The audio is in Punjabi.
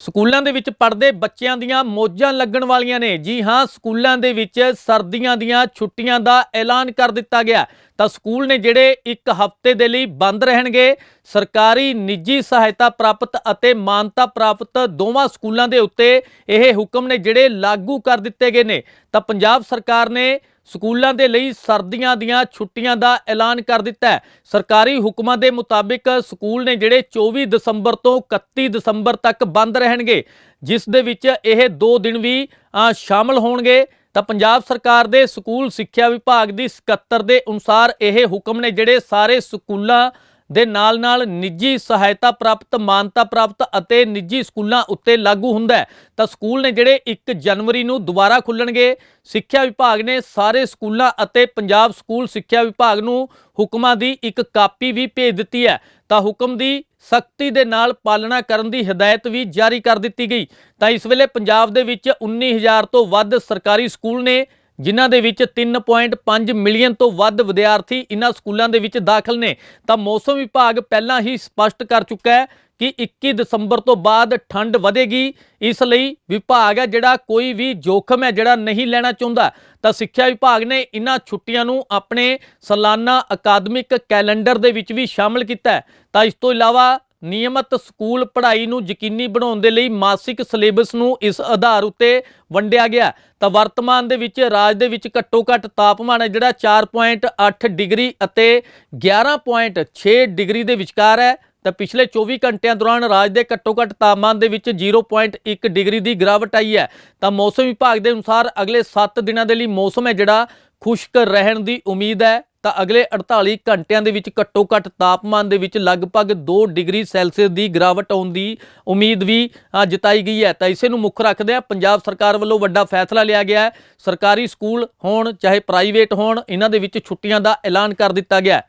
ਸਕੂਲਾਂ ਦੇ ਵਿੱਚ ਪੜ੍ਹਦੇ ਬੱਚਿਆਂ ਦੀਆਂ ਮੌਜਾਂ ਲੱਗਣ ਵਾਲੀਆਂ ਨੇ। ਜੀ ਹਾਂ, ਸਕੂਲਾਂ ਦੇ ਵਿੱਚ ਸਰਦੀਆਂ ਦੀਆਂ ਛੁੱਟੀਆਂ ਦਾ ਐਲਾਨ ਕਰ ਦਿੱਤਾ ਗਿਆ। ਤਾਂ ਸਕੂਲ ਨੇ ਜਿਹੜੇ ਇੱਕ ਹਫ਼ਤੇ ਦੇ ਲਈ ਬੰਦ ਰਹਿਣਗੇ, ਸਰਕਾਰੀ ਨਿੱਜੀ ਸਹਾਇਤਾ ਪ੍ਰਾਪਤ ਅਤੇ ਮਾਨਤਾ ਪ੍ਰਾਪਤ ਦੋਵਾਂ ਸਕੂਲਾਂ ਦੇ ਉੱਤੇ ਇਹ ਹੁਕਮ ਨੇ ਜਿਹੜੇ ਲਾਗੂ ਕਰ ਦਿੱਤੇ ਗਏ ਨੇ। ਤਾਂ ਪੰਜਾਬ ਸਰਕਾਰ ਨੇ ਸਕੂਲਾਂ ਦੇ ਲਈ ਸਰਦੀਆਂ ਦੀਆਂ ਛੁੱਟੀਆਂ ਦਾ ਐਲਾਨ ਕਰ ਦਿੱਤਾ ਹੈ। ਸਰਕਾਰੀ ਹੁਕਮਾਂ ਦੇ ਮੁਤਾਬਿਕ ਸਕੂਲ ਨੇ ਜਿਹੜੇ 24 ਦਸੰਬਰ ਤੋਂ 31 ਦਸੰਬਰ ਤੱਕ ਬੰਦ ਰਹਿਣਗੇ, ਜਿਸ ਦੇ ਵਿੱਚ ਇਹ 2 ਦਿਨ ਵੀ ਸ਼ਾਮਲ ਹੋਣਗੇ। ਤਾਂ ਪੰਜਾਬ ਸਰਕਾਰ ਦੇ ਸਕੂਲ ਸਿੱਖਿਆ ਵਿਭਾਗ ਦੀ 77 ਦੇ ਅਨੁਸਾਰ ਇਹ ਹੁਕਮ ਨੇ ਜਿਹੜੇ ਸਾਰੇ ਸਕੂਲਾਂ ਦੇ ਨਾਲ ਨਾਲ ਨਿੱਜੀ ਸਹਾਇਤਾ ਪ੍ਰਾਪਤ, ਮਾਨਤਾ ਪ੍ਰਾਪਤ ਅਤੇ ਨਿੱਜੀ ਸਕੂਲਾਂ ਉੱਤੇ ਲਾਗੂ ਹੁੰਦਾ ਤਾਂ ਸਕੂਲ ਨੇ ਜਿਹੜੇ 1 ਜਨਵਰੀ ਨੂੰ ਦੁਬਾਰਾ ਖੁੱਲਣਗੇ, ਸਿੱਖਿਆ ਵਿਭਾਗ ਨੇ ਸਾਰੇ ਸਕੂਲਾਂ ਅਤੇ ਪੰਜਾਬ ਸਕੂਲ ਸਿੱਖਿਆ ਵਿਭਾਗ ਨੂੰ ਹੁਕਮਾਂ ਦੀ ਇੱਕ ਕਾਪੀ ਵੀ ਭੇਜ ਦਿੱਤੀ ਹੈ। ਤਾਂ ਹੁਕਮ ਦੀ ਸਖਤੀ ਦੇ ਨਾਲ ਪਾਲਣਾ ਕਰਨ ਦੀ ਹਦਾਇਤ ਵੀ ਜਾਰੀ ਕਰ ਦਿੱਤੀ ਗਈ। ਤਾਂ ਇਸ ਵੇਲੇ ਪੰਜਾਬ ਦੇ ਵਿੱਚ 19000 ਤੋਂ ਵੱਧ ਸਰਕਾਰੀ ਸਕੂਲ ਨੇ ਜਿਨ੍ਹਾਂ ਦੇ ਵਿੱਚ 3.5 ਮਿਲੀਅਨ ਤੋਂ ਵੱਧ ਵਿਦਿਆਰਥੀ ਇਨ੍ਹਾਂ ਸਕੂਲਾਂ ਦੇ ਵਿੱਚ ਦਾਖਲ ਨੇ, ਤਾਂ ਮੌਸਮ ਵਿਭਾਗ ਪਹਿਲਾਂ ਹੀ ਸਪਸ਼ਟ ਕਰ ਚੁੱਕਾ ਹੈ ਕਿ 21 ਦਸੰਬਰ ਤੋਂ ਬਾਅਦ ਠੰਡ ਵਧੇਗੀ। ਇਸ ਲਈ ਵਿਭਾਗ ਹੈ ਜਿਹੜਾ ਕੋਈ ਵੀ ਜੋਖਮ ਹੈ ਜਿਹੜਾ ਨਹੀਂ ਲੈਣਾ ਚਾਹੁੰਦਾ। ਤਾਂ ਸਿੱਖਿਆ ਵਿਭਾਗ ਨੇ ਇਨ੍ਹਾਂ ਛੁੱਟੀਆਂ ਨੂੰ ਆਪਣੇ ਸਾਲਾਨਾ ਅਕਾਦਮਿਕ ਕੈਲੰਡਰ ਦੇ ਵਿੱਚ ਵੀ ਸ਼ਾਮਲ ਕੀਤਾ ਹੈ। ਤਾਂ ਇਸ ਤੋਂ ਇਲਾਵਾ ਨਿਯਮਤ ਸਕੂਲ ਪੜ੍ਹਾਈ ਨੂੰ ਯਕੀਨੀ ਬਣਾਉਣ ਦੇ ਲਈ ਮਾਸਿਕ ਸਿਲੇਬਸ ਨੂੰ ਇਸ ਆਧਾਰ ਉੱਤੇ ਵੰਡਿਆ ਗਿਆ ਤਾਂ ਵਰਤਮਾਨ ਦੇ ਵਿੱਚ, ਰਾਜ ਦੇ ਵਿੱਚ ਘੱਟੋ ਘੱਟ ਤਾਪਮਾਨ ਹੈ ਜਿਹੜਾ 4.8 ਡਿਗਰੀ ਅਤੇ 11.6 ਡਿਗਰੀ ਦੇ ਵਿਚਕਾਰ ਹੈ। ਤਾਂ ਪਿਛਲੇ 24 ਘੰਟਿਆਂ ਦੌਰਾਨ ਰਾਜ ਦੇ ਘੱਟੋ ਘੱਟ ਤਾਪਮਾਨ ਦੇ ਵਿੱਚ 0.1 ਡਿਗਰੀ ਦੀ ਗਿਰਾਵਟ ਆਈ ਹੈ। ਤਾਂ ਮੌਸਮ ਵਿਭਾਗ ਦੇ ਅਨੁਸਾਰ ਅਗਲੇ 7 ਦਿਨਾਂ ਦੇ ਲਈ ਮੌਸਮ ਹੈ ਜਿਹੜਾ ਖੁਸ਼ਕ ਰਹਿਣ ਦੀ ਉਮੀਦ ਹੈ। ਤਾਂ ਅਗਲੇ 48 ਘੰਟਿਆਂ ਦੇ ਵਿੱਚ ਘੱਟੋ ਘੱਟ ਤਾਪਮਾਨ ਦੇ ਵਿੱਚ ਲਗਭਗ 2 ਡਿਗਰੀ ਸੈਲਸੀਅਸ ਦੀ ਗਿਰਾਵਟ ਆਉਣ ਦੀ ਉਮੀਦ ਵੀ ਜਤਾਈ ਗਈ ਹੈ। ਤਾਂ ਇਸੇ ਨੂੰ ਮੁੱਖ ਰੱਖਦੇ ਆ ਪੰਜਾਬ ਸਰਕਾਰ ਵੱਲੋਂ ਵੱਡਾ ਫੈਸਲਾ ਲਿਆ ਗਿਆ ਹੈ। ਸਰਕਾਰੀ ਸਕੂਲ ਹੋਣ, ਚਾਹੇ ਪ੍ਰਾਈਵੇਟ ਹੋਣ, ਇਹਨਾਂ ਦੇ ਵਿੱਚ ਛੁੱਟੀਆਂ ਦਾ ਐਲਾਨ ਕਰ ਦਿੱਤਾ ਗਿਆ ਹੈ।